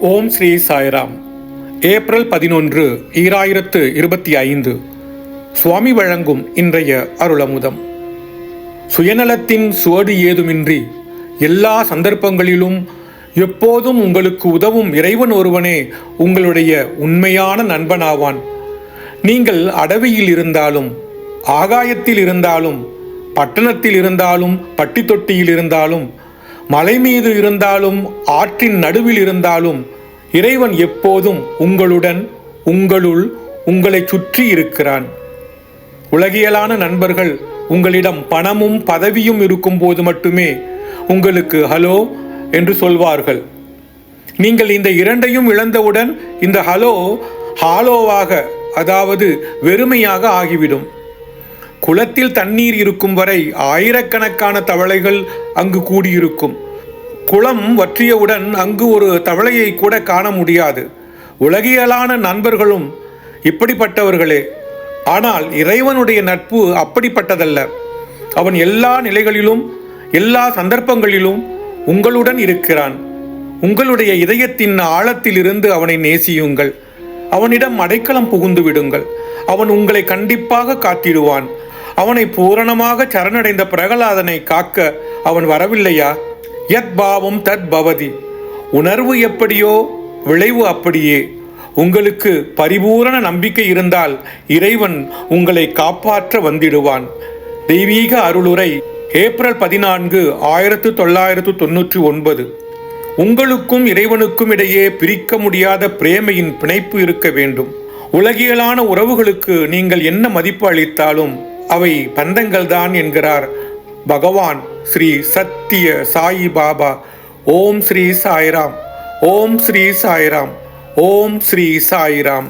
ஓம் Sri Sairam. April பதினொன்று ஈராயிரத்து இருபத்தி ஐந்து. சுவாமி வழங்கும் இன்றைய அருளமுதம். சுயநலத்தின் சுவடு ஏதுமின்றி எல்லா சந்தர்ப்பங்களிலும் எப்போதும் உங்களுக்கு உதவும் இறைவன் ஒருவனே உங்களுடைய உண்மையான நண்பனாவான். நீங்கள் அடவியில் இருந்தாலும் ஆகாயத்தில் இருந்தாலும் பட்டணத்தில் இருந்தாலும் பட்டி தொட்டியில் இருந்தாலும் மலை மீது இருந்தாலும் ஆற்றின் நடுவில் இருந்தாலும் இறைவன் எப்போதும் உங்களுடன் உங்களுள் உங்களை சுற்றி இருக்கிறான். உலகியலான நண்பர்கள் உங்களிடம் பணமும் பதவியும் இருக்கும்போது மட்டுமே உங்களுக்கு ஹலோ என்று சொல்வார்கள். நீங்கள் இந்த இரண்டையும் இழந்தவுடன் இந்த ஹலோ ஹாலோவாக அதாவது வெறுமையாக ஆகிவிடும். குளத்தில் தண்ணீர் இருக்கும் வரை ஆயிரக்கணக்கான தவளைகள் அங்கு கூடியிருக்கும். குளம் வற்றியவுடன் அங்கு ஒரு தவளையை கூட காண முடியாது. உலகியலான நண்பர்களும் இப்படிப்பட்டவர்களே. ஆனால் இறைவனுடைய நட்பு அப்படிப்பட்டதல்ல. அவன் எல்லா நிலைகளிலும் எல்லா சந்தர்ப்பங்களிலும் உங்களுடன் இருக்கிறான். உங்களுடைய இதயத்தின் ஆழத்திலிருந்து அவனை நேசியுங்கள். அவனிடம் அடைக்கலம் புகுந்து விடுங்கள். அவன் உங்களை கண்டிப்பாக காத்திடுவான் அவனை பூரணமாக சரணடைந்த பிரகலாதனை காக்க அவன் வரவில்லையா? யத் பாவம் தத் பவதி. உணர்வு எப்படியோ விளைவு அப்படியே. உங்களுக்கு பரிபூரண நம்பிக்கை இருந்தால் இறைவன் உங்களை காப்பாற்ற வந்திடுவான். தெய்வீக அருளுரை ஏப்ரல் பதினான்கு ஆயிரத்து தொள்ளாயிரத்து தொன்னூற்றி ஒன்பது. உங்களுக்கும் இறைவனுக்கும் இடையே பிரிக்க முடியாத பிரேமையின் பிணைப்பு இருக்க வேண்டும். உலகியலான உறவுகளுக்கு நீங்கள் என்ன மதிப்பு அளித்தாலும் அவை பந்தங்கள்தான் என்கிறார். பகவான் ஸ்ரீ சத்திய சாயி பாபா. ஓம் ஸ்ரீ சாய்ராம். ஓம் ஸ்ரீ சாய்ராம். ஓம் ஸ்ரீ சாய்ராம்.